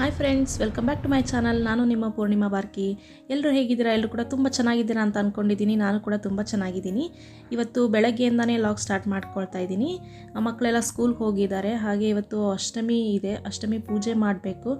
Hi friends welcome back to my channel ನಾನು ನಿಮ್ಮ ಪೂರ್ಣಿಮಾ ಬಾರ್ಕಿ ಎಲ್ಲರೂ ಹೇಗಿದ್ದೀರಾ? ಎಲ್ಲರೂ ಕೂಡ ತುಂಬ ಚೆನ್ನಾಗಿದ್ದೀರಾ ಅಂತ ಅಂದ್ಕೊಂಡಿದ್ದೀನಿ ನಾನು ಕೂಡ ತುಂಬ ಚೆನ್ನಾಗಿದ್ದೀನಿ. ಇವತ್ತು ಬೆಳಗ್ಗೆಯಿಂದನೇ ಲಾಗ್ ಸ್ಟಾರ್ಟ್ ಮಾಡ್ಕೊಳ್ತಾ ಇದ್ದೀನಿ. ಮಕ್ಕಳೆಲ್ಲ ಸ್ಕೂಲ್ಗೆ ಹೋಗಿದ್ದಾರೆ. ಹಾಗೆ ಇವತ್ತು ಅಷ್ಟಮಿ ಇದೆ. ಅಷ್ಟಮಿ ಪೂಜೆ ಮಾಡಬೇಕು.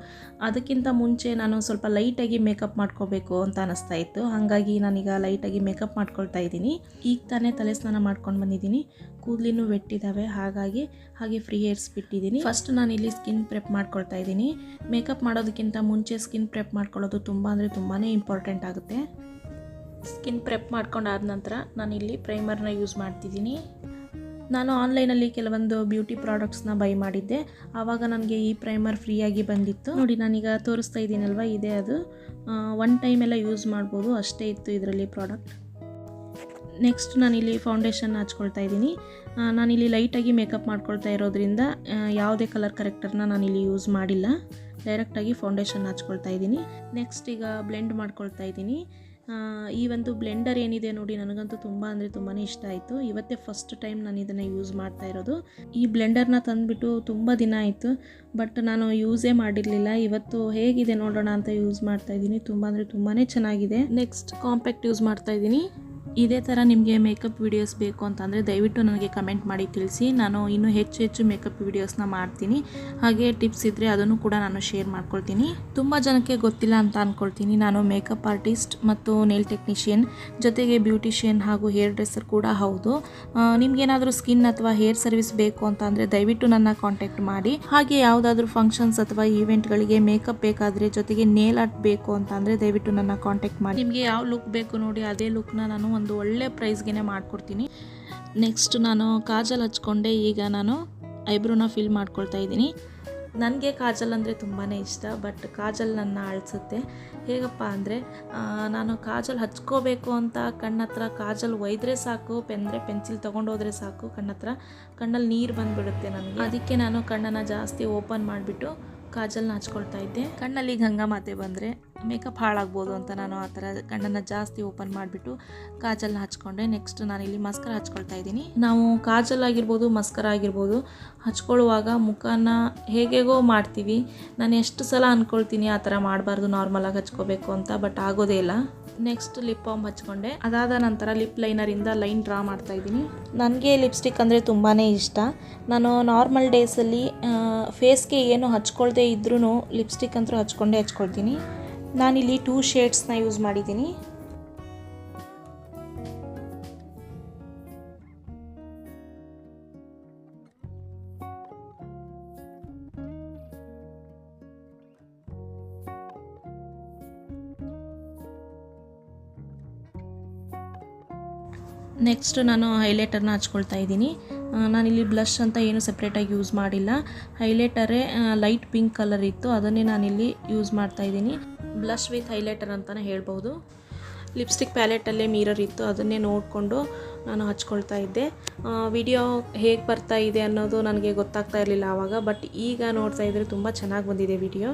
ಅದಕ್ಕಿಂತ ಮುಂಚೆ ನಾನು ಸ್ವಲ್ಪ ಲೈಟಾಗಿ ಮೇಕಪ್ ಮಾಡ್ಕೋಬೇಕು ಅಂತ ಅನಿಸ್ತಾ ಇತ್ತು. ಹಾಗಾಗಿ ನಾನೀಗ ಲೈಟಾಗಿ ಮೇಕಪ್ ಮಾಡ್ಕೊಳ್ತಾ ಇದ್ದೀನಿ. ಈಗ ತಾನೇ ತಲೆ ಸ್ನಾನ ಮಾಡ್ಕೊಂಡು ಬಂದಿದ್ದೀನಿ. ಕೂದಲಿನೂ ವೆಟ್ಟಿದ್ದಾವೆ ಹಾಗಾಗಿ ಹಾಗೆ ಫ್ರೀ ಹೇರ್ಸ್ ಬಿಟ್ಟಿದ್ದೀನಿ. ಫಸ್ಟ್ ನಾನು ಇಲ್ಲಿ ಸ್ಕಿನ್ ಪ್ರೆಪ್ ಮಾಡ್ಕೊಳ್ತಾ ಇದ್ದೀನಿ. ಮೇಕಪ್ ಮಾಡೋದಕ್ಕಿಂತ ಮುಂಚೆ ಸ್ಕಿನ್ ಪ್ರೆಪ್ ಮಾಡ್ಕೊಳ್ಳೋದು ತುಂಬ ಅಂದರೆ ತುಂಬಾ ಇಂಪಾರ್ಟೆಂಟ್ ಆಗುತ್ತೆ. ಸ್ಕಿನ್ ಪ್ರೆಪ್ ಮಾಡ್ಕೊಂಡಾದ ನಂತರ ನಾನಿಲ್ಲಿ ಪ್ರೈಮರ್ನ ಯೂಸ್ ಮಾಡ್ತಿದ್ದೀನಿ. ನಾನು ಆನ್ಲೈನಲ್ಲಿ ಕೆಲವೊಂದು ಬ್ಯೂಟಿ ಪ್ರಾಡಕ್ಟ್ಸ್ನ ಬೈ ಮಾಡಿದ್ದೆ. ಆವಾಗ ನನಗೆ ಈ ಪ್ರೈಮರ್ ಫ್ರೀಯಾಗಿ ಬಂದಿತ್ತು. ನೋಡಿ, ನಾನೀಗ ತೋರಿಸ್ತಾ ಇದ್ದೀನಲ್ವ? ಇದೆ ಅದು. ಒನ್ ಟೈಮ್ ಎಲ್ಲ ಯೂಸ್ ಮಾಡ್ಬೋದು. ಅಷ್ಟೇ ಇತ್ತು ಇದರಲ್ಲಿ ಪ್ರಾಡಕ್ಟ್. ನೆಕ್ಸ್ಟ್ ನಾನಿಲ್ಲಿ ಫೌಂಡೇಶನ್ ಹಚ್ಕೊಳ್ತಾ ಇದ್ದೀನಿ. ನಾನಿಲ್ಲಿ ಲೈಟಾಗಿ ಮೇಕಪ್ ಮಾಡ್ಕೊಳ್ತಾ ಇರೋದ್ರಿಂದ ಯಾವುದೇ ಕಲರ್ ಕರೆಕ್ಟರ್ನ ನಾನಿಲ್ಲಿ ಯೂಸ್ ಮಾಡಿಲ್ಲ. ಡೈರೆಕ್ಟಾಗಿ ಫೌಂಡೇಶನ್ ಹಚ್ಕೊಳ್ತಾ ಇದ್ದೀನಿ. ನೆಕ್ಸ್ಟ್ ಈಗ ಬ್ಲೆಂಡ್ ಮಾಡ್ಕೊಳ್ತಾ ಇದ್ದೀನಿ. ಈ ಒಂದು ಬ್ಲೆಂಡರ್ ಏನಿದೆ ನೋಡಿ, ನನಗಂತೂ ತುಂಬ ಅಂದರೆ ತುಂಬಾ ಇಷ್ಟ ಆಯಿತು. ಇವತ್ತೇ ಫಸ್ಟ್ ಟೈಮ್ ನಾನು ಇದನ್ನು ಯೂಸ್ ಮಾಡ್ತಾ ಇರೋದು. ಈ ಬ್ಲೆಂಡರ್ನ ತಂದುಬಿಟ್ಟು ತುಂಬ ದಿನ ಆಯಿತು ಬಟ್ ನಾನು ಯೂಸೇ ಮಾಡಿರಲಿಲ್ಲ. ಇವತ್ತು ಹೇಗಿದೆ ನೋಡೋಣ ಅಂತ ಯೂಸ್ ಮಾಡ್ತಾ ಇದ್ದೀನಿ. ತುಂಬ ಅಂದರೆ ತುಂಬಾ ಚೆನ್ನಾಗಿದೆ. ನೆಕ್ಸ್ಟ್ ಕಾಂಪ್ಯಾಕ್ಟ್ ಯೂಸ್ ಮಾಡ್ತಾ ಇದ್ದೀನಿ. ಇದೇ ಥರ ನಿಮಗೆ ಮೇಕಪ್ ವಿಡಿಯೋಸ್ ಬೇಕು ಅಂತಂದರೆ ದಯವಿಟ್ಟು ನನಗೆ ಕಮೆಂಟ್ ಮಾಡಿ ತಿಳಿಸಿ. ನಾನು ಇನ್ನೂ ಹೆಚ್ಚು ಹೆಚ್ಚು ಮೇಕಪ್ ವಿಡಿಯೋಸ್ನ ಮಾಡ್ತೀನಿ. ಹಾಗೆ ಟಿಪ್ಸ್ ಇದ್ದರೆ ಅದನ್ನು ಕೂಡ ನಾನು ಶೇರ್ ಮಾಡ್ಕೊಳ್ತೀನಿ. ತುಂಬ ಜನಕ್ಕೆ ಗೊತ್ತಿಲ್ಲ ಅಂತ ಅಂದ್ಕೊಳ್ತೀನಿ ನಾನು ಮೇಕಪ್ ಆರ್ಟಿಸ್ಟ್ ಮತ್ತು ನೇಲ್ ಟೆಕ್ನಿಷಿಯನ್ ಜೊತೆಗೆ ಬ್ಯೂಟಿಷಿಯನ್ ಹಾಗೂ ಹೇರ್ ಡ್ರೆಸ್ಸರ್ ಕೂಡ ಹೌದು. ನಿಮಗೇನಾದರೂ ಸ್ಕಿನ್ ಅಥವಾ ಹೇರ್ ಸರ್ವಿಸ್ ಬೇಕು ಅಂತ ಅಂದರೆ ದಯವಿಟ್ಟು ನನ್ನ ಕಾಂಟ್ಯಾಕ್ಟ್ ಮಾಡಿ. ಹಾಗೆ ಯಾವುದಾದ್ರೂ ಫಂಕ್ಷನ್ಸ್ ಅಥವಾ ಈವೆಂಟ್ಗಳಿಗೆ ಮೇಕಪ್ ಬೇಕಾದರೆ ಜೊತೆಗೆ ನೇಲ್ ಆರ್ಟ್ ಬೇಕು ಅಂತ ಅಂದರೆ ದಯವಿಟ್ಟು ನನ್ನ ಕಾಂಟ್ಯಾಕ್ಟ್ ಮಾಡಿ. ನಿಮಗೆ ಯಾವ ಲುಕ್ ಬೇಕು ನೋಡಿ, ಅದೇ ಲುಕ್ನ ನಾನು ಒಂದು ಒಳ್ಳೆ ಪ್ರೈಸ್ಗೆ ಮಾಡಿಕೊಡ್ತೀನಿ. ನೆಕ್ಸ್ಟ್ ನಾನು ಕಾಜಲ್ ಹಚ್ಕೊಂಡೆ, ಈಗ ನಾನು ಐಬ್ರೋನ ಫಿಲ್ ಮಾಡ್ಕೊಳ್ತಾ ಇದ್ದೀನಿ. ನನಗೆ ಕಾಜಲ್ ಅಂದರೆ ತುಂಬಾ ಇಷ್ಟ ಬಟ್ ಕಾಜಲ್ ನನ್ನ ಅಳಿಸುತ್ತೆ ಹೇಗಪ್ಪ ಅಂದರೆ ನಾನು ಕಾಜಲ್ ಹಚ್ಕೋಬೇಕು ಅಂತ ಕಣ್ಣತ್ರ ಕಾಜಲ್ ಒಯ್ದರೆ ಸಾಕು, ಪೆಂದರೆ ಪೆನ್ಸಿಲ್ ತೊಗೊಂಡೋದ್ರೆ ಸಾಕು, ಕಣ್ಣತ್ರ ಕಣ್ಣಲ್ಲಿ ನೀರು ಬಂದುಬಿಡುತ್ತೆ ನನಗೆ. ಅದಕ್ಕೆ ನಾನು ಕಣ್ಣನ್ನು ಜಾಸ್ತಿ ಓಪನ್ ಮಾಡಿಬಿಟ್ಟು ಕಾಜಲ್ನ ಹಚ್ಕೊಳ್ತಾ ಇದ್ದೆ. ಕಣ್ಣಲ್ಲಿ ಗಂಗಾ ಮಾತೆ ಬಂದರೆ ಮೇಕಪ್ ಹಾಳಾಗ್ಬೋದು ಅಂತ ನಾನು ಆ ಥರ ಕಣ್ಣನ್ನು ಜಾಸ್ತಿ ಓಪನ್ ಮಾಡಿಬಿಟ್ಟು ಕಾಜಲ್ನ ಹಚ್ಕೊಂಡೆ. ನೆಕ್ಸ್ಟ್ ನಾನು ಇಲ್ಲಿ ಮಸ್ಕರ ಹಚ್ಕೊಳ್ತಾ ಇದ್ದೀನಿ. ನಾವು ಕಾಜಲ್ ಆಗಿರ್ಬೋದು, ಮಸ್ಕರ ಆಗಿರ್ಬೋದು, ಹಚ್ಕೊಳ್ಳುವಾಗ ಮುಖನ ಹೇಗೆಗೋ ಮಾಡ್ತೀವಿ. ನಾನು ಎಷ್ಟು ಸಲ ಅಂದ್ಕೊಳ್ತೀನಿ ಆ ಥರ ಮಾಡಬಾರ್ದು ನಾರ್ಮಲಾಗಿ ಹಚ್ಕೋಬೇಕು ಅಂತ ಬಟ್ ಆಗೋದೇ ಇಲ್ಲ. ನೆಕ್ಸ್ಟ್ ಲಿಪ್ ಬಾಮ್ ಹಚ್ಕೊಂಡೆ. ಅದಾದ ನಂತರ ಲಿಪ್ ಲೈನರಿಂದ ಲೈನ್ ಡ್ರಾ ಮಾಡ್ತಾ ಇದ್ದೀನಿ. ನನಗೆ ಲಿಪ್ಸ್ಟಿಕ್ ಅಂದರೆ ತುಂಬಾ ಇಷ್ಟ. ನಾನು ನಾರ್ಮಲ್ ಡೇಸಲ್ಲಿ ಫೇಸ್ಗೆ ಏನು ಹಚ್ಕೊಳ್ದೇ ಇದ್ರೂ ಲಿಪ್ಸ್ಟಿಕ್ ಅಂತೂ ಹಚ್ಕೊಂಡೇ ಹಚ್ಕೊಳ್ತೀನಿ. ನಾನಿಲ್ಲಿ ಟೂ ಶೇಡ್ಸ್ನ ಯೂಸ್ ಮಾಡಿದ್ದೀನಿ. ನೆಕ್ಸ್ಟ್ ನಾನು ಹೈಲೈಟರ್ನ ಹಚ್ಕೊಳ್ತಾ ಇದ್ದೀನಿ. ನಾನಿಲ್ಲಿ ಬ್ಲಷ್ ಅಂತ ಏನು ಸಪ್ರೇಟಾಗಿ ಯೂಸ್ ಮಾಡಿಲ್ಲ. ಹೈಲೈಟರೇ ಲೈಟ್ ಪಿಂಕ್ ಕಲರ್ ಇತ್ತು. ಅದನ್ನೇ ನಾನಿಲ್ಲಿ ಯೂಸ್ ಮಾಡ್ತಾ ಇದ್ದೀನಿ. ಬ್ಲಷ್ ವಿತ್ ಹೈಲೈಟರ್ ಅಂತಲೇ ಹೇಳ್ಬೋದು. ಲಿಪ್ಸ್ಟಿಕ್ ಪ್ಯಾಲೆಟಲ್ಲೇ ಮಿರರ್ ಇತ್ತು. ಅದನ್ನೇ ನೋಡಿಕೊಂಡು ನಾನು ಹಚ್ಕೊಳ್ತಾ ಇದ್ದೆ. ವಿಡಿಯೋ ಹೇಗೆ ಬರ್ತಾ ಇದೆ ಅನ್ನೋದು ನನಗೆ ಗೊತ್ತಾಗ್ತಾ ಇರಲಿಲ್ಲ ಆವಾಗ ಬಟ್ ಈಗ ನೋಡ್ತಾ ಇದ್ದರೆ ತುಂಬ ಚೆನ್ನಾಗಿ ಬಂದಿದೆ ವಿಡಿಯೋ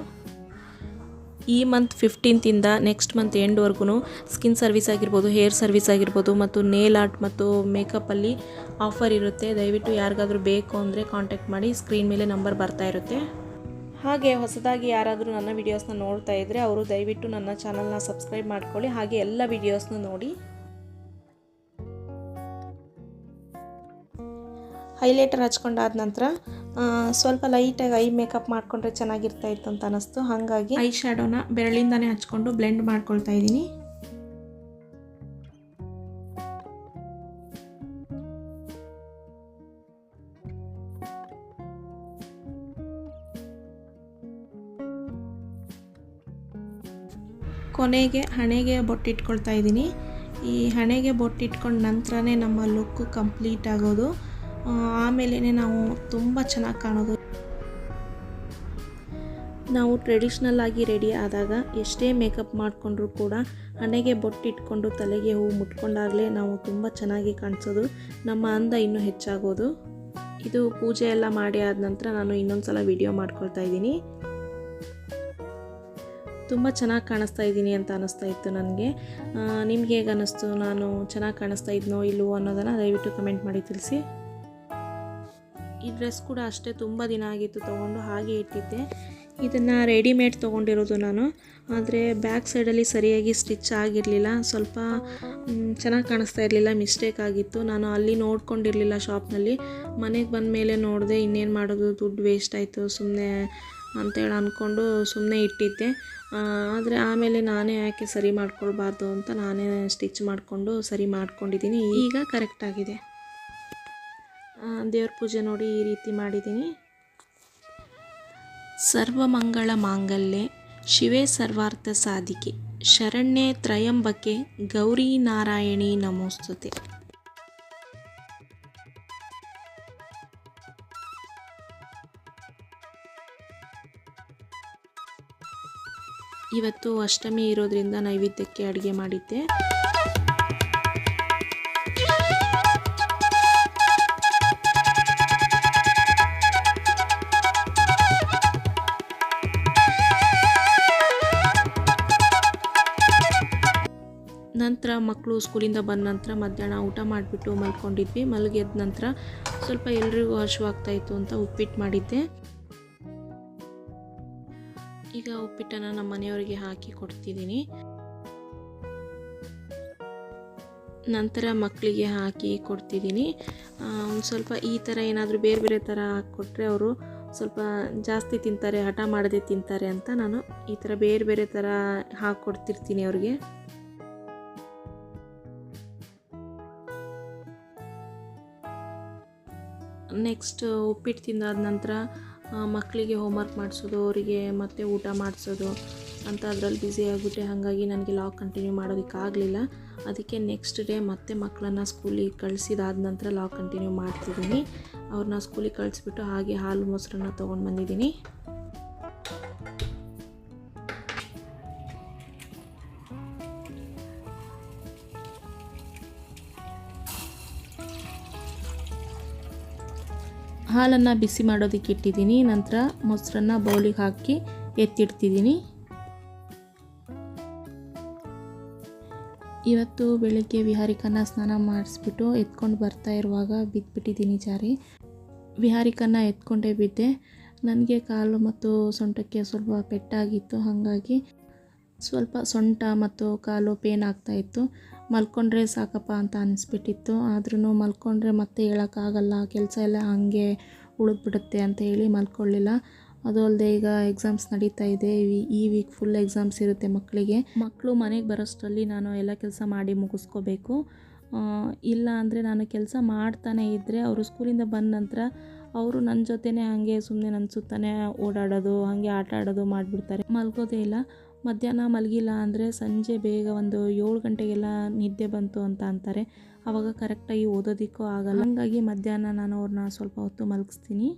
ಈ ಮಂತ್ ಫಿಫ್ಟೀನ್ತಿಂದ ನೆಕ್ಸ್ಟ್ ಮಂತ್ ಎಂಡ್ವರೆಗೂ ಸ್ಕಿನ್ ಸರ್ವಿಸ್ ಆಗಿರ್ಬೋದು ಹೇರ್ ಸರ್ವಿಸ್ ಆಗಿರ್ಬೋದು ಮತ್ತು ನೇಲ್ ಆರ್ಟ್ ಮತ್ತು ಮೇಕಪ್ಪಲ್ಲಿ ಆಫರ್ ಇರುತ್ತೆ. ದಯವಿಟ್ಟು ಯಾರಿಗಾದರೂ ಬೇಕು ಅಂದರೆ ಕಾಂಟ್ಯಾಕ್ಟ್ ಮಾಡಿ ಸ್ಕ್ರೀನ್ ಮೇಲೆ ನಂಬರ್ ಬರ್ತಾ ಇರುತ್ತೆ. ಹಾಗೆ ಹೊಸದಾಗಿ ಯಾರಾದರೂ ನನ್ನ ವೀಡಿಯೋಸ್ನ ನೋಡ್ತಾ ಇದ್ದರೆ ಅವರು ದಯವಿಟ್ಟು ನನ್ನ ಚಾನಲ್ನ ಸಬ್ಸ್ಕ್ರೈಬ್ ಮಾಡ್ಕೊಳ್ಳಿ. ಹಾಗೆ ಎಲ್ಲ ವೀಡಿಯೋಸ್ನ ನೋಡಿ. ಹೈಲೈಟರ್ ಹಚ್ಕೊಂಡಾದ ನಂತರ ಸ್ವಲ್ಪ ಲೈಟಾಗಿ ಐ ಮೇಕಪ್ ಮಾಡಿಕೊಂಡ್ರೆ ಚೆನ್ನಾಗಿರ್ತಾ ಇತ್ತು ಅಂತ ಅನ್ನಿಸ್ತು ಹಾಗಾಗಿ ಐ ಶ್ಯಾಡೋನ ಬೆರಳಿಂದಾನೇ ಹಚ್ಕೊಂಡು ಬ್ಲೆಂಡ್ ಮಾಡ್ಕೊಳ್ತಾ ಇದ್ದೀನಿ. ಕೊನೆಗೆ ಹಣೆಗೆ ಬೊಟ್ಟಿಟ್ಕೊಳ್ತಾ ಇದ್ದೀನಿ. ಈ ಹಣೆಗೆ ಬೊಟ್ಟಿಟ್ಕೊಂಡ ನಂತರನೇ ನಮ್ಮ ಲುಕ್ ಕಂಪ್ಲೀಟ್ ಆಗೋದು. ಆಮೇಲೆ ನಾವು ತುಂಬ ಚೆನ್ನಾಗಿ ಕಾಣೋದು. ನಾವು ಟ್ರೆಡಿಷ್ನಲ್ ಆಗಿ ರೆಡಿ ಆದಾಗ ಎಷ್ಟೇ ಮೇಕಪ್ ಮಾಡಿಕೊಂಡ್ರೂ ಕೂಡ ಹಣೆಗೆ ಬೊಟ್ಟಿಟ್ಕೊಂಡು ತಲೆಗೆ ಹೂವು ಮುಟ್ಕೊಂಡಾಗಲೇ ನಾವು ತುಂಬ ಚೆನ್ನಾಗಿ ಕಾಣಿಸೋದು. ನಮ್ಮ ಅಂದ ಇನ್ನೂ ಹೆಚ್ಚಾಗೋದು. ಇದು ಪೂಜೆ ಎಲ್ಲ ಮಾಡಿ ಆದ ನಂತರ ನಾನು ಇನ್ನೊಂದು ಸಲ ವಿಡಿಯೋ ಮಾಡ್ಕೊಳ್ತಾ ಇದ್ದೀನಿ. ತುಂಬ ಚೆನ್ನಾಗಿ ಕಾಣಿಸ್ತಾ ಇದ್ದೀನಿ ಅಂತ ಅನ್ನಿಸ್ತಾ ಇತ್ತು ನನಗೆ. ನಿಮ್ಗೆ ಹೇಗೆ ಅನ್ನಿಸ್ತು ನಾನು ಚೆನ್ನಾಗಿ ಕಾಣಿಸ್ತಾ ಇದ್ನೋ ಇಲ್ಲವೋ ಅನ್ನೋದನ್ನು ದಯವಿಟ್ಟು ಕಮೆಂಟ್ ಮಾಡಿ ತಿಳಿಸಿ. ಈ ಡ್ರೆಸ್ ಕೂಡ ಅಷ್ಟೇ ತುಂಬ ದಿನ ಆಗಿತ್ತು ತೊಗೊಂಡು ಹಾಗೆ ಇಟ್ಟಿದ್ದೆ. ಇದನ್ನು ರೆಡಿಮೇಡ್ ತೊಗೊಂಡಿರೋದು ನಾನು. ಆದರೆ ಬ್ಯಾಕ್ ಸೈಡಲ್ಲಿ ಸರಿಯಾಗಿ ಸ್ಟಿಚ್ ಆಗಿರಲಿಲ್ಲ. ಸ್ವಲ್ಪ ಚೆನ್ನಾಗಿ ಕಾಣಿಸ್ತಾ ಇರಲಿಲ್ಲ ಮಿಸ್ಟೇಕ್ ಆಗಿತ್ತು. ನಾನು ಅಲ್ಲಿ ನೋಡ್ಕೊಂಡಿರಲಿಲ್ಲ ಶಾಪ್ನಲ್ಲಿ ಮನೆಗೆ ಬಂದ ಮೇಲೆ ನೋಡಿದೆ ಇನ್ನೇನು ಮಾಡೋದು, ದುಡ್ಡು ವೇಸ್ಟ್ ಆಯಿತು ಸುಮ್ಮನೆ ಅಂತೇಳಿ ಅಂದ್ಕೊಂಡು ಸುಮ್ಮನೆ ಇಟ್ಟಿದ್ದೆ. ಆದರೆ ಆಮೇಲೆ ನಾನೇ ಯಾಕೆ ಸರಿ ಮಾಡ್ಕೊಳ್ಬಾರ್ದು ಅಂತ ನಾನೇ ಸ್ಟಿಚ್ ಮಾಡಿಕೊಂಡು ಸರಿ ಮಾಡ್ಕೊಂಡಿದ್ದೀನಿ. ಈಗ ಕರೆಕ್ಟಾಗಿದೆ ದೇವ್ರ ಪೂಜೆ ನೋಡಿ ಈ ರೀತಿ ಮಾಡಿದ್ದೀನಿ. ಸರ್ವಮಂಗಳ ಮಾಂಗಲ್ಯ, ಶಿವೇ ಸರ್ವಾರ್ಥ ಸಾಧಿಕೆ, ಶರಣ್ಯ ತ್ರಯಂಬಕೆ, ಗೌರಿ ನಾರಾಯಣಿ ನಮೋಸ್ತುತೆ. ಇವತ್ತು ಅಷ್ಟಮಿ ಇರೋದ್ರಿಂದ ನೈವೇದ್ಯಕ್ಕೆ ಅಡುಗೆ ಮಾಡಿದ್ದೆ. ನಂತರ ಮಕ್ಕಳು ಸ್ಕೂಲಿಂದ ಬಂದ ನಂತರ ಮಧ್ಯಾಹ್ನ ಊಟ ಮಾಡಿಬಿಟ್ಟು ಮಲ್ಕೊಂಡಿದ್ವಿ. ಮಲಗಿದ ನಂತರ ಸ್ವಲ್ಪ ಎಲ್ರಿಗೂ ಹಶುವಾಗ್ತಾಯಿತ್ತು ಅಂತ ಉಪ್ಪಿಟ್ಟು ಮಾಡಿದ್ದೆ. ಈಗ ಉಪ್ಪಿಟ್ಟನ್ನು ನಮ್ಮ ಮನೆಯವರಿಗೆ ಹಾಕಿ ಕೊಡ್ತಿದ್ದೀನಿ. ನಂತರ ಮಕ್ಕಳಿಗೆ ಹಾಕಿ ಕೊಡ್ತಿದ್ದೀನಿ. ಒಂದು ಸ್ವಲ್ಪ ಈ ಥರ ಏನಾದರೂ ಬೇರೆ ಬೇರೆ ಥರ ಹಾಕಿಕೊಟ್ರೆ ಅವರು ಸ್ವಲ್ಪ ಜಾಸ್ತಿ ತಿಂತಾರೆ, ಹಠ ಮಾಡದೆ ತಿಂತಾರೆ ಅಂತ ನಾನು ಈ ಥರ ಬೇರೆ ಬೇರೆ ಥರ ಹಾಕ್ಕೊಡ್ತಿರ್ತೀನಿ ಅವ್ರಿಗೆ. ನೆಕ್ಸ್ಟ್ ಉಪ್ಪಿಟ್ಟು ತಿಂದಾದ ನಂತರ ಮಕ್ಕಳಿಗೆ ಹೋಮ್ವರ್ಕ್ ಮಾಡಿಸೋದು, ಅವರಿಗೆ ಮತ್ತೆ ಊಟ ಮಾಡಿಸೋದು, ಅಂತ ಅದರಲ್ಲಿ ಬ್ಯುಸಿ ಆಗಿಬಿಟ್ಟೆ ಹಾಗಾಗಿ ನನಗೆ ಲಾಗ್ ಕಂಟಿನ್ಯೂ ಮಾಡೋದಕ್ಕಾಗಲಿಲ್ಲ. ಅದಕ್ಕೆ ನೆಕ್ಸ್ಟ್ ಡೇ ಮತ್ತೆ ಮಕ್ಕಳನ್ನ ಸ್ಕೂಲಿಗೆ ಕಳಿಸಿದಾದ ನಂತರ ಲಾಗ್ ಕಂಟಿನ್ಯೂ ಮಾಡ್ತಿದ್ದೀನಿ. ಅವ್ರನ್ನ ಸ್ಕೂಲಿಗೆ ಕಳಿಸ್ಬಿಟ್ಟು ಹಾಗೆ ಹಾಲು ಮೊಸರನ್ನ ತೊಗೊಂಡು ಬಂದಿದ್ದೀನಿ ಹಾಲನ್ನು ಬಿಸಿ ಮಾಡೋದಕ್ಕೆ ಇಟ್ಟಿದ್ದೀನಿ. ನಂತರ ಮೊಸರನ್ನು ಬೌಲಿಗೆ ಹಾಕಿ ಎತ್ತಿಡ್ತಿದ್ದೀನಿ. ಇವತ್ತು ಬೆಳಿಗ್ಗೆ ವಿಹಾರಿಕನ್ನ ಸ್ನಾನ ಮಾಡಿಸ್ಬಿಟ್ಟು ಎತ್ಕೊಂಡು ಬರ್ತಾ ಇರುವಾಗ ಬಿದ್ದುಬಿಟ್ಟಿದ್ದೀನಿ ಜಾರಿ. ವಿಹಾರಿಕನ್ನ ಎತ್ಕೊಂಡೇ ಬಿದ್ದೆ. ನನಗೆ ಕಾಲು ಮತ್ತು ಸೊಂಟಕ್ಕೆ ಸ್ವಲ್ಪ ಪೆಟ್ಟಾಗಿತ್ತು. ಹಾಗಾಗಿ ಸ್ವಲ್ಪ ಸೊಂಟ ಮತ್ತು ಕಾಲು ಪೇನ್ ಆಗ್ತಾಯಿತ್ತು ಮಲ್ಕೊಂಡ್ರೆ ಸಾಕಪ್ಪ ಅಂತ ಅನ್ನಿಸ್ಬಿಟ್ಟಿತ್ತು ಆದ್ರೂ ಮಲ್ಕೊಂಡ್ರೆ ಮತ್ತೆ ಹೇಳೋಕ್ಕಾಗಲ್ಲ, ಕೆಲಸ ಎಲ್ಲ ಹಾಗೆ ಉಳಿದ್ಬಿಡುತ್ತೆ ಅಂತ ಹೇಳಿ ಮಲ್ಕೊಳ್ಳಿಲ್ಲ. ಅದು ಅಲ್ಲದೆ ಈಗ ಎಕ್ಸಾಮ್ಸ್ ನಡೀತಾ ಇದೆ. ಈ ವೀಕ್ ಫುಲ್ ಎಕ್ಸಾಮ್ಸ್ ಇರುತ್ತೆ ಮಕ್ಕಳಿಗೆ ಮಕ್ಕಳು ಮನೆಗೆ ಬರೋಷ್ಟರಲ್ಲಿ ನಾನು ಎಲ್ಲ ಕೆಲಸ ಮಾಡಿ ಮುಗಿಸ್ಕೋಬೇಕು. ಇಲ್ಲ ಅಂದರೆ ನಾನು ಕೆಲಸ ಮಾಡ್ತಾನೆ ಇದ್ದರೆ ಅವರು ಸ್ಕೂಲಿಂದ ಬಂದ ನಂತರ ಅವರು ನನ್ನ ಜೊತೆನೇ ಹಾಗೆ ಸುಮ್ಮನೆ ನನ್ನ ಸುತ್ತಾನೆ ಓಡಾಡೋದು, ಹಾಗೆ ಆಟ ಆಡೋದು ಮಾಡಿಬಿಡ್ತಾರೆ. ಮಲ್ಗೋದೇ ಇಲ್ಲ. ಮಧ್ಯಾಹ್ನ ಮಲಗಿಲ್ಲ ಅಂದರೆ ಸಂಜೆ ಬೇಗ ಒಂದು ಏಳು ಗಂಟೆಗೆಲ್ಲ ನಿದ್ದೆ ಬಂತು ಅಂತ ಅಂತಾರೆ. ಆವಾಗ ಕರೆಕ್ಟಾಗಿ ಓದೋದಕ್ಕೂ ಆಗಲ್ಲ. ಹಾಗಾಗಿ ಮಧ್ಯಾಹ್ನ ನಾನು ಅವ್ರನ್ನ ಸ್ವಲ್ಪ ಹೊತ್ತು ಮಲಗಿಸ್ತೀನಿ.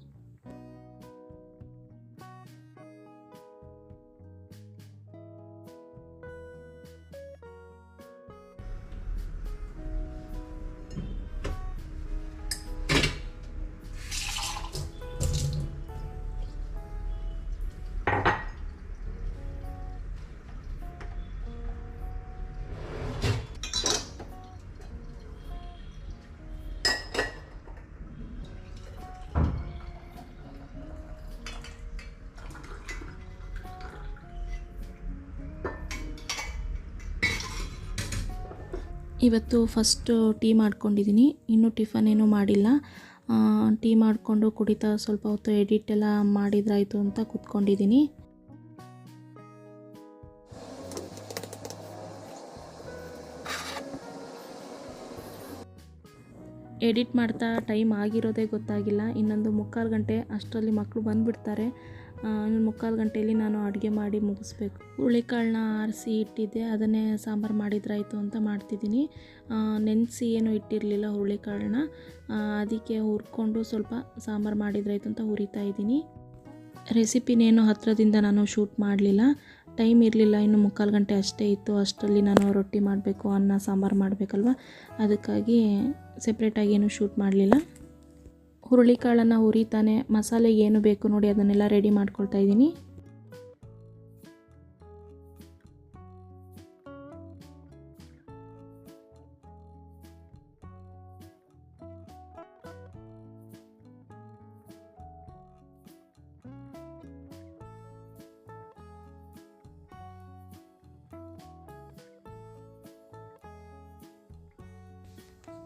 ಇವತ್ತು ಫಸ್ಟು ಟೀ ಮಾಡ್ಕೊಂಡಿದ್ದೀನಿ. ಇನ್ನೂ ಟಿಫನ್ ಏನೂ ಮಾಡಿಲ್ಲ. ಟೀ ಮಾಡಿಕೊಂಡು ಕುಡಿತಾ ಸ್ವಲ್ಪ ಹೊತ್ತು ಎಡಿಟ್ ಎಲ್ಲ ಮಾಡಿದ್ರಾಯಿತು ಅಂತ ಕೂತ್ಕೊಂಡಿದ್ದೀನಿ. ಎಡಿಟ್ ಮಾಡ್ತಾ ಟೈಮ್ ಆಗಿರೋದೇ ಗೊತ್ತಾಗಿಲ್ಲ. ಇನ್ನೊಂದು ಮುಕ್ಕಾಲು ಗಂಟೆ ಅಷ್ಟರಲ್ಲಿ ಮಕ್ಕಳು ಬಂದುಬಿಡ್ತಾರೆ. ಇನ್ನು ಮುಕ್ಕಾಲು ಗಂಟೆಯಲ್ಲಿ ನಾನು ಅಡುಗೆ ಮಾಡಿ ಮುಗಿಸ್ಬೇಕು. ಹುಳಿಕಾಳನ್ನ ಆರಿಸಿ ಇಟ್ಟಿದ್ದೆ, ಅದನ್ನೇ ಸಾಂಬಾರು ಮಾಡಿದ್ರಾಯಿತು ಅಂತ ಮಾಡ್ತಿದ್ದೀನಿ. ನೆನೆಸಿ ಏನೂ ಇಟ್ಟಿರಲಿಲ್ಲ ಹುರುಳಿಕಾಳನ್ನ. ಅದಕ್ಕೆ ಹುರ್ಕೊಂಡು ಸ್ವಲ್ಪ ಸಾಂಬಾರು ಮಾಡಿದ್ರಾಯಿತು ಅಂತ ಹುರಿತಾ ಇದ್ದೀನಿ. ರೆಸಿಪಿನೇನು ಹತ್ತಿರದಿಂದ ನಾನು ಶೂಟ್ ಮಾಡಲಿಲ್ಲ. ಟೈಮ್ ಇರಲಿಲ್ಲ, ಇನ್ನು ಮುಕ್ಕಾಲು ಗಂಟೆ ಅಷ್ಟೇ ಇತ್ತು. ಅಷ್ಟರಲ್ಲಿ ನಾನು ರೊಟ್ಟಿ ಮಾಡಬೇಕು, ಅನ್ನ, ಸಾಂಬಾರು ಮಾಡಬೇಕಲ್ವ? ಅದಕ್ಕಾಗಿ ಸೆಪ್ರೇಟಾಗಿ ಏನು ಶೂಟ್ ಮಾಡಲಿಲ್ಲ. ಹುರುಳಿಕಾಳನ್ನು ಹುರಿತಾನೆ ಮಸಾಲೆ ಏನು ಬೇಕು ನೋಡಿ ಅದನ್ನೆಲ್ಲ ರೆಡಿ ಮಾಡ್ಕೊಳ್ತಾ ಇದ್ದೀನಿ.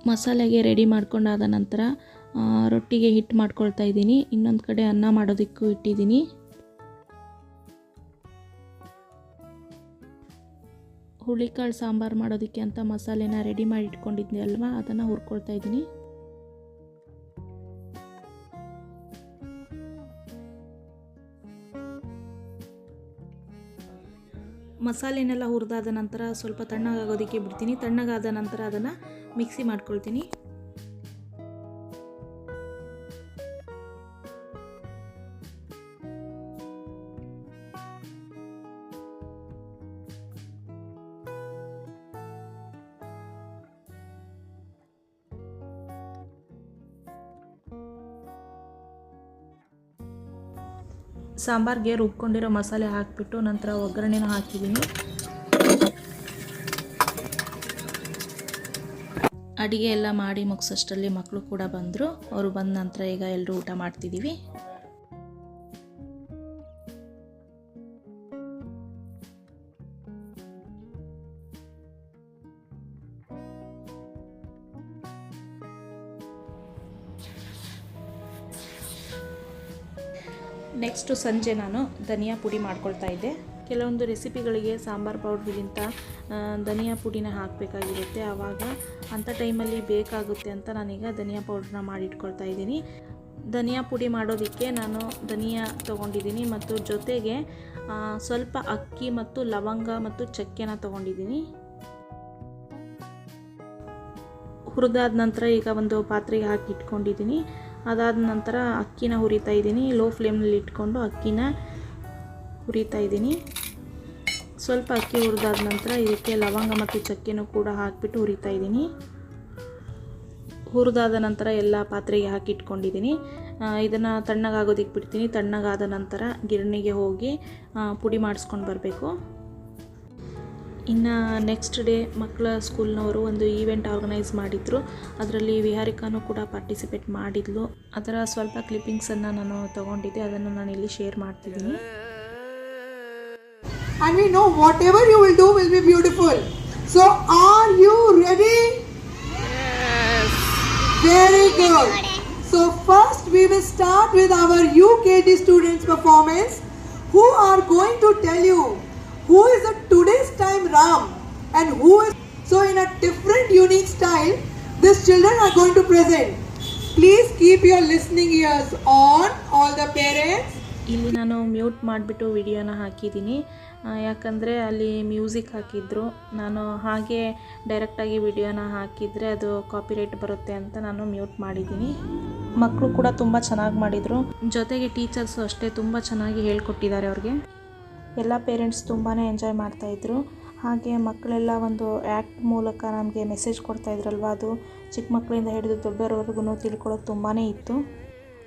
ಮಸಾಲೆಗೆ ರೆಡಿ ಮಾಡ್ಕೊಂಡಾದ ನಂತರ ರೊಟ್ಟಿಗೆ ಹಿಟ್ಟು ಮಾಡ್ಕೊಳ್ತಾ ಇದ್ದೀನಿ. ಇನ್ನೊಂದು ಕಡೆ ಅನ್ನ ಮಾಡೋದಕ್ಕೂ ಇಟ್ಟಿದ್ದೀನಿ. ಹುಳಿಕಾಳು ಸಾಂಬಾರು ಮಾಡೋದಕ್ಕೆ ಅಂತ ಮಸಾಲೆನ ರೆಡಿ ಮಾಡಿ ಇಟ್ಕೊಂಡಿದ್ದೆ ಅಲ್ವಾ? ಅದನ್ನು ಹುರ್ಕೊಳ್ತಾ ಇದ್ದೀನಿ. ಮಸಾಲೆನೆಲ್ಲ ಹುರಿದಾದ ನಂತರ ಸ್ವಲ್ಪ ತಣ್ಣಗಾಗೋದಕ್ಕೆ ಬಿಡ್ತೀನಿ. ತಣ್ಣಗಾದ ನಂತರ ಅದನ್ನು ಮಿಕ್ಸಿ ಮಾಡ್ಕೊಳ್ತೀನಿ. ಸಾಂಬಾರ್ಗೆ ರುಬ್ಕೊಂಡಿರೋ ಮಸಾಲೆ ಹಾಕಿಬಿಟ್ಟು ನಂತರ ಒಗ್ಗರಣೆನ ಹಾಕಿದ್ದೀನಿ. ಅಡುಗೆ ಎಲ್ಲ ಮಾಡಿ ಮುಗಿಸೋಷ್ಟರಲ್ಲಿ ಮಕ್ಕಳು ಕೂಡ ಬಂದರು. ಅವರು ಬಂದ ನಂತರ ಈಗ ಎಲ್ಲರೂ ಊಟ ಮಾಡ್ತಿದ್ದೀವಿ. ನೆಕ್ಸ್ಟು ಸಂಜೆ ನಾನು ಧನಿಯಾ ಪುಡಿ ಮಾಡ್ಕೊಳ್ತಾ ಇದ್ದೆ. ಕೆಲವೊಂದು ರೆಸಿಪಿಗಳಿಗೆ ಸಾಂಬಾರು ಪೌಡ್ರಿಗಿಂತ ಧನಿಯಾ ಪುಡಿನ ಹಾಕಬೇಕಾಗಿರುತ್ತೆ. ಆವಾಗ ಅಂಥ ಟೈಮಲ್ಲಿ ಬೇಕಾಗುತ್ತೆ ಅಂತ ನಾನೀಗ ಧನಿಯಾ ಪೌಡ್ರನ್ನ ಮಾಡಿಟ್ಕೊಳ್ತಾ ಇದ್ದೀನಿ. ಧನಿಯಾ ಪುಡಿ ಮಾಡೋದಕ್ಕೆ ನಾನು ಧನಿಯಾ ತೊಗೊಂಡಿದ್ದೀನಿ ಮತ್ತು ಜೊತೆಗೆ ಸ್ವಲ್ಪ ಅಕ್ಕಿ ಮತ್ತು ಲವಂಗ ಮತ್ತು ಚಕ್ಕೆನ ತೊಗೊಂಡಿದ್ದೀನಿ. ಹುರಿದಾದ ನಂತರ ಈಗ ಒಂದು ಪಾತ್ರೆಗೆ ಹಾಕಿ ಇಟ್ಕೊಂಡಿದ್ದೀನಿ ಅದಾದ ನಂತರ ಅಕ್ಕಿನ ಹುರಿತಾ ಇದ್ದೀನಿ. ಲೋ ಫ್ಲೇಮ್ನಲ್ಲಿ ಇಟ್ಕೊಂಡು ಅಕ್ಕಿನ ಹುರಿತಾ ಇದ್ದೀನಿ. ಸ್ವಲ್ಪ ಅಕ್ಕಿ ಹುರಿದಾದ ನಂತರ ಇದಕ್ಕೆ ಲವಂಗ ಮತ್ತು ಚಕ್ಕೆನೂ ಕೂಡ ಹಾಕಿಬಿಟ್ಟು ಹುರಿತಾ ಇದ್ದೀನಿ. ಹುರಿದಾದ ನಂತರ ಎಲ್ಲ ಪಾತ್ರೆಗೆ ಹಾಕಿ ಇಟ್ಕೊಂಡಿದ್ದೀನಿ ಇದನ್ನು ತಣ್ಣಗಾಗೋದಿಕ್ಕೆ ಬಿಡ್ತೀನಿ. ತಣ್ಣಗಾದ ನಂತರ ಗಿರಣಿಗೆ ಹೋಗಿ ಪುಡಿ ಮಾಡಿಸ್ಕೊಂಡು ಬರಬೇಕು. ಇನ್ನು ನೆಕ್ಸ್ಟ್ ಡೇ ಮಕ್ಕಳ ಸ್ಕೂಲ್ನವರು ಒಂದು ಈವೆಂಟ್ ಆರ್ಗನೈಸ್ ಮಾಡಿದರು ಅದರಲ್ಲಿ ವಿಹಾರಿಕಾನು ಕೂಡ ಪಾರ್ಟಿಸಿಪೇಟ್ ಮಾಡಿದ್ಲು ಅದರ ಸ್ವಲ್ಪ ಕ್ಲಿಪ್ಪಿಂಗ್ಸನ್ನು ನಾನು ತಗೊಂಡಿದ್ದೆ ಅದನ್ನು ನಾನು ಇಲ್ಲಿ ಶೇರ್ ಮಾಡ್ತಿದ್ದೀನಿ and we know whatever you will do will be beautiful. So, are you ready? Yes. Very good. So, first we will start with our G students' performance who are going to tell you who is a today's time Ram and who is. So, in a different, unique style, these children are going to present. Please keep your listening ears on, all the parents. ಇಲ್ಲಿ ನಾನು mute ಮಾಡಿಬಿಟ್ಟು ವಿಡಿಯೋನ ಹಾಕಿದ್ದೀನಿ ಯಾಕಂದರೆ ಅಲ್ಲಿ music ಹಾಕಿದ್ರು ನಾನು ಹಾಗೆ ಡೈರೆಕ್ಟಾಗಿ ವಿಡಿಯೋನ ಹಾಕಿದರೆ ಅದು ಕಾಪಿರೈಟ್ ಬರುತ್ತೆ ಅಂತ ನಾನು ಮ್ಯೂಟ್ ಮಾಡಿದ್ದೀನಿ ಮಕ್ಕಳು ಕೂಡ ತುಂಬ ಚೆನ್ನಾಗಿ ಮಾಡಿದರು ಜೊತೆಗೆ ಟೀಚರ್ಸು ಅಷ್ಟೇ ತುಂಬ ಚೆನ್ನಾಗಿ ಹೇಳ್ಕೊಟ್ಟಿದ್ದಾರೆ ಅವ್ರಿಗೆ ಎಲ್ಲ ಪೇರೆಂಟ್ಸ್ ತುಂಬಾ ಎಂಜಾಯ್ ಮಾಡ್ತಾಯಿದ್ರು ಹಾಗೆ ಮಕ್ಕಳೆಲ್ಲ ಒಂದು ಆ್ಯಕ್ಟ್ ಮೂಲಕ ನಮಗೆ ಮೆಸೇಜ್ ಕೊಡ್ತಾಯಿದ್ರಲ್ವ ಅದು ಚಿಕ್ಕ ಮಕ್ಕಳಿಂದ ಹಿಡಿದು ದೊಡ್ಡವರವರೆಗೂ ತಿಳ್ಕೊಳ್ಳೋದು ತುಂಬಾ ಇತ್ತು.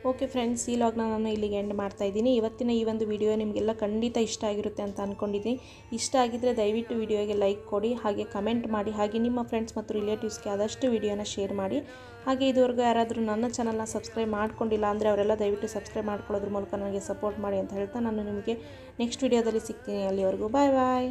ಓಕೆ ಫ್ರೆಂಡ್ಸ್, ಈ ಲಾಗ್ನ ನಾನು ಇಲ್ಲಿಗೆ ಎಂಡ್ ಮಾಡ್ತಾ ಇದ್ದೀನಿ. ಇವತ್ತಿನ ಈ ಒಂದು ವಿಡಿಯೋ ನಿಮಗೆಲ್ಲ ಖಂಡಿತ ಇಷ್ಟ ಆಗಿರುತ್ತೆ ಅಂತ ಅಂದ್ಕೊಂಡಿದ್ದೀನಿ ಇಷ್ಟ ಆಗಿದ್ದರೆ ದಯವಿಟ್ಟು ವಿಡಿಯೋಗೆ ಲೈಕ್ ಕೊಡಿ, ಹಾಗೆ ಕಮೆಂಟ್ ಮಾಡಿ, ಹಾಗೆ ನಿಮ್ಮ ಫ್ರೆಂಡ್ಸ್ ಮತ್ತು ರಿಲೇಟಿವ್ಸ್ಗೆ ಆದಷ್ಟು ವಿಡಿಯೋನ ಶೇರ್ ಮಾಡಿ. ಹಾಗೆ ಇದುವರೆಗೂ ಯಾರಾದರೂ ನನ್ನ ಚಾನಲ್ನ ಸಬ್ಸ್ಕ್ರೈಬ್ ಮಾಡ್ಕೊಂಡಿಲ್ಲ ಅಂದರೆ ಅವರೆಲ್ಲ ದಯವಿಟ್ಟು ಸಬ್ಸ್ಕ್ರೈಬ್ ಮಾಡ್ಕೊಳ್ಳೋದ್ರ ಮೂಲಕ ನನಗೆ ಸಪೋರ್ಟ್ ಮಾಡಿ ಅಂತ ಹೇಳ್ತಾ ನಾನು ನಿಮಗೆ ನೆಕ್ಸ್ಟ್ ವಿಡಿಯೋದಲ್ಲಿ ಸಿಗ್ತೀನಿ ಅಲ್ಲಿವರೆಗೂ. ಬಾಯ್ ಬಾಯ್